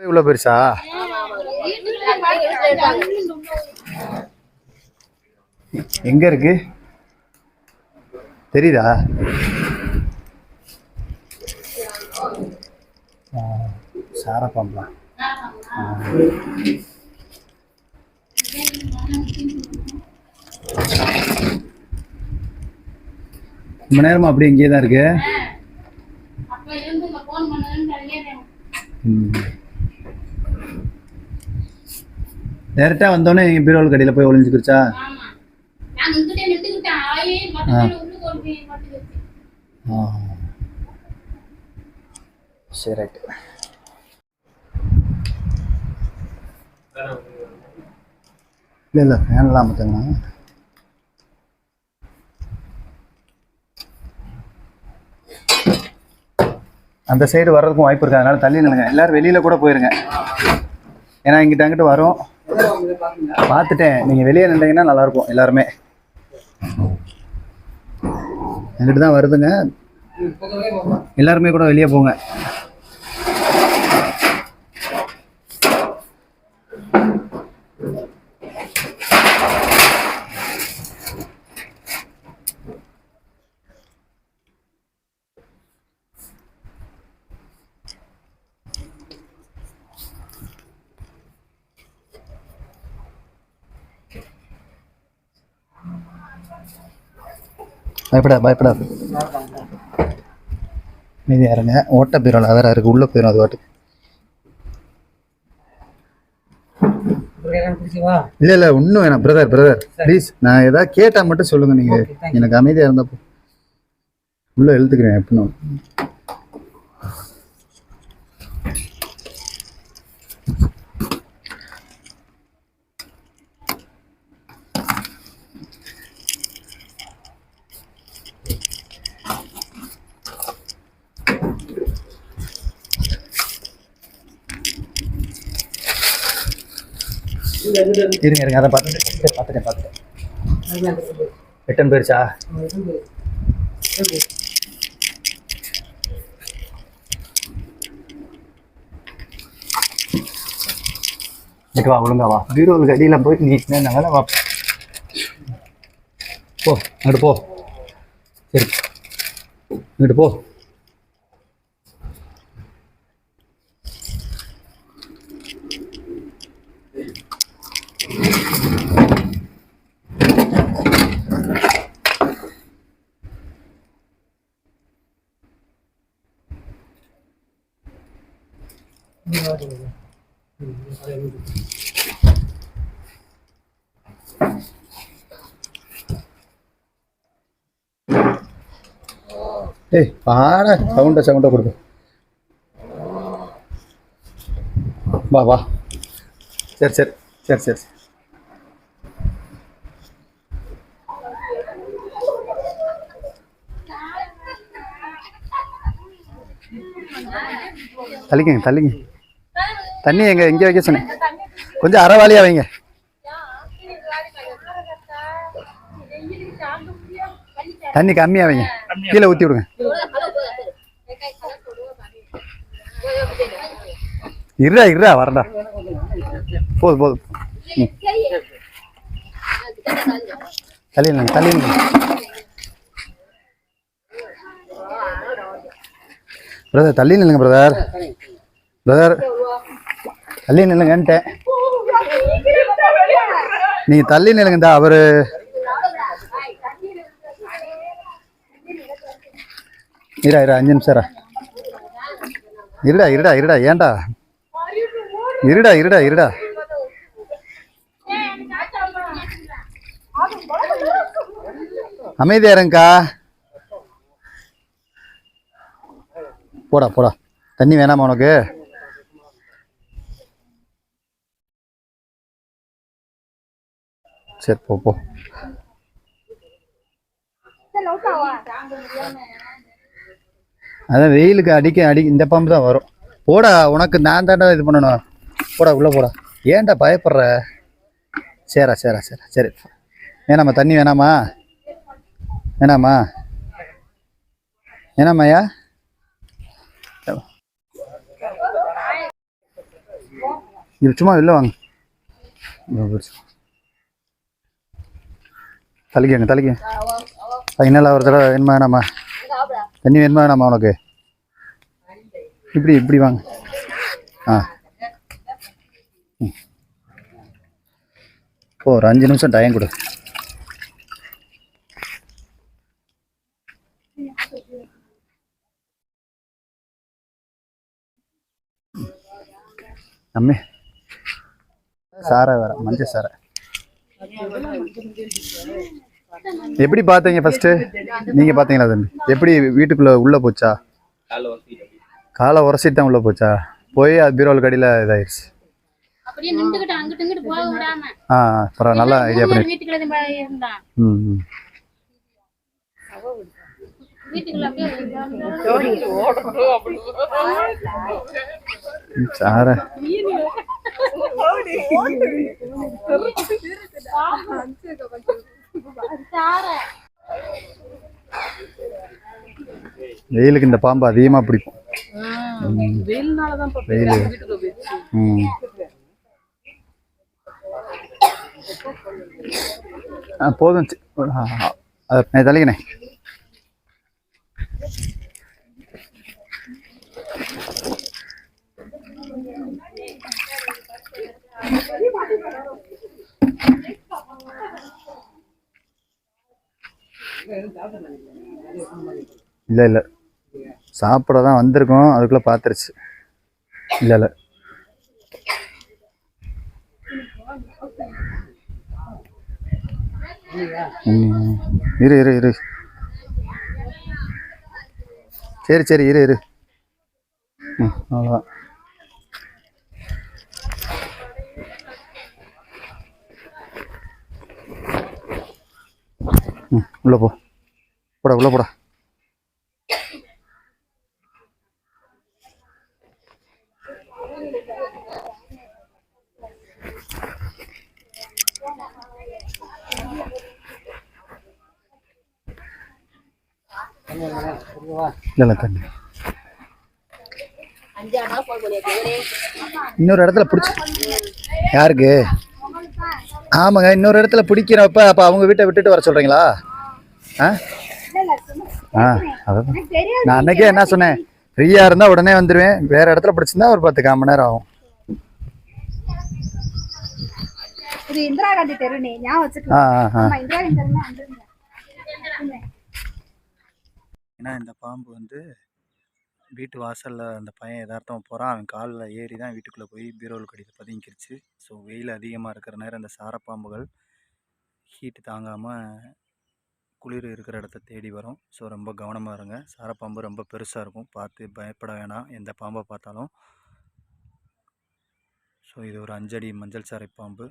இவ்வளோ பெருசா? எங்க இருக்கு? தெரியுதா? சாரப்பாம்பா. ரொம்ப நேரமா அப்படியே இங்கேயே தான் இருக்கு. அப்ப இருந்து இந்த போன் பண்ணதுன்னு தெரியாது டேரெக்டாக வந்தோடனே எங்கள் பீரோல் கடையில் போய் மாட்டுக்கு ஆ. சரி ரைட்டு இல்லை இல்லை ஃபேன்லாம் பார்த்துங்கண்ணா அந்த சைடு வர்றதுக்கும் வாய்ப்பு இருக்கு. அதனால தள்ளி நில்லுங்க. எல்லாரும் வெளியில கூட போயிருங்க. ஏன்னா இங்கிட்ட அங்கிட்டு வரும். பார்த்துட்டேன். நீங்க வெளியே நின்றீங்கன்னா நல்லா இருக்கும் எல்லாருமே. என்கிட்ட தான் வருதுங்க. எல்லாருமே கூட வெளியே போங்க. பயப்படா பயப்படாது மீதி யாருங்க ஓட்ட பீரோல வேற இருக்கு. உள்ள போயிடும் அது பாட்டுக்கு. இல்ல இல்ல ஒன்றும் வேணாம். பிரதர் பிரதர் ப்ளீஸ் நான் ஏதாவது கேட்டா மட்டும் சொல்லுங்க நீங்க. எனக்கு அமைதியா இருந்தப்போ உள்ள எழுத்துக்கிறேன் எப்படின்னு. இருங்க இருங்க அதை பார்த்துட்டேன் பார்த்துட்டேன் பார்த்துட்டேன் ரிட்டன் போயிருச்சா? இங்கிட்டு வா ஒழுங்கா வா. பீரோவுக்கு அடியில் போய் நீ என்ன வேலை வா. போ அங்கிட்டு போ. சரி. இங்கிட்டு போ. ஏய் பாட சவுண்டை சவுண்டை கொடுக்க. வா வா. சரி சரி சரி சரி. சரி தள்ளிக்கங்க. தள்ளிங்க தண்ணி எங்க எங்க வைக்க சொன்னேன். கொஞ்சம் அறவாளியா வைங்க. தண்ணி கம்மியா வைங்க. கீழே ஊத்தி விடுங்க. இருடா இருடா வரடா. போதும் போதும். ம். தள்ளி நில்லுங்க தள்ளி நில்லுங்க பிரதர் தள்ளி நில்லுங்க பிரதர் பிரதர் தள்ளி நில்லுங்கன்ட்டேன் நீங்கள் தள்ளி நில்லுங்கடா அவரு. இரா இரா அஞ்சு நிமிஷம் இருடா இருடா இருடா ஏன்டா? இருடா இருடா இருடா. அமைதியா இருங்கக்கா. போடா போடா. தண்ணி வேணாமா உனக்கு? சரி போ போ. அதான் வெயிலுக்கு அடிக்க அடி இந்த பம்பு தான் வரும். போடா உனக்கு நான் தாண்டா இது பண்ணணும். போடா உள்ள போடா. ஏன்டா பயப்படுற? சரிடா சரிடா சரி. சரி. வேணாமா தண்ணி வேணாமா வேணாமா வேணாமாயா இது சும்மா வெளில வாங்க. தலைக்கங்க தலைக்க. ஃபைனலாக ஒரு தடவை வேணுமா வேணாமா தண்ணி வேணுமா வேணாமா உனக்கு? இப்படி இப்படி வாங்க. ஆ. ஓ ஒரு அஞ்சு நிமிஷம் டைம் கொடு. அம்மே. சாரை வேற மஞ்சள் சாரை. எப்படி பார்த்தீங்க ஃபர்ஸ்ட் நீங்க பாத்தீங்களா தம்பி? எப்படி வீட்டுக்குள்ள உள்ள போச்சா? காலை உரசிட்டு தான் உள்ள போச்சா? போய் அது பீரோல் கடியில இதாயிருச்சு. ஆ பரவாயில்ல நல்லா ஐடியா பண்ணி ம் சாரை. வெயிலுக்கு இந்த பாம்பு அதிகமா பிடிக்கும். போதும் சி- ஆ, ஆ, அதை தலைக்கினே இல்லை இல்லை. சாப்பிட தான் வந்திருக்கோம். அதுக்குள்ளே பார்த்துருச்சு இல்லை இல்லை. இரு இரு இரு. சரி சரி இரு இரு. ம் அவ்வளோதான் ம் உள்ளே போ. போடா உள்ளே போடா. இல்லை தண்ணி. இன்னொரு இடத்துல பிடிச்சி. யாருக்கு? ஆமாங்க இன்னொரு இடத்துல பிடிக்கிறப்ப அப்போ அவங்க வீட்டை விட்டுட்டு வர சொல்கிறீங்களா ஆ? ஆ அதான். நான் அன்னைக்கே என்ன சொன்னேன் ஃப்ரீயாக இருந்தால் உடனே வந்துடுவேன் வேறு இடத்துல பிடிச்சிருந்தா ஒரு பத்து கால் மணி நேரம் ஆகும். இந்திரா காந்தி தெரு நீ ஞாபகம் ஆ வச்சுக்கலாம் ஆ ஆ. ஆமா, இந்திரா காந்தி தெருன்னா வந்துருங்க. ஏன்னா இந்த பாம்பு வந்து வீட்டு வாசலில் அந்த பையன் எதார்த்தமாக போகிறான் அவன் காலில் ஏறி தான் வீட்டுக்குள்ளே போய் பீரோல் கடியில் பதுங்கிருச்சு. ஸோ வெயில் அதிகமாக இருக்கிற நேரம் அந்த சாரப்பாம்புகள் ஹீட்டு தாங்காமல் குளிர் இருக்கிற இடத்த தேடி வரும். ஸோ ரொம்ப கவனமாக இருங்க. சாரப்பாம்பு ரொம்ப பெருசாக இருக்கும். பார்த்து பயப்பட வேணாம். எந்த பாம்பை பார்த்தாலும். ஸோ இது ஒரு அஞ்சடி மஞ்சள் சாரை பாம்பு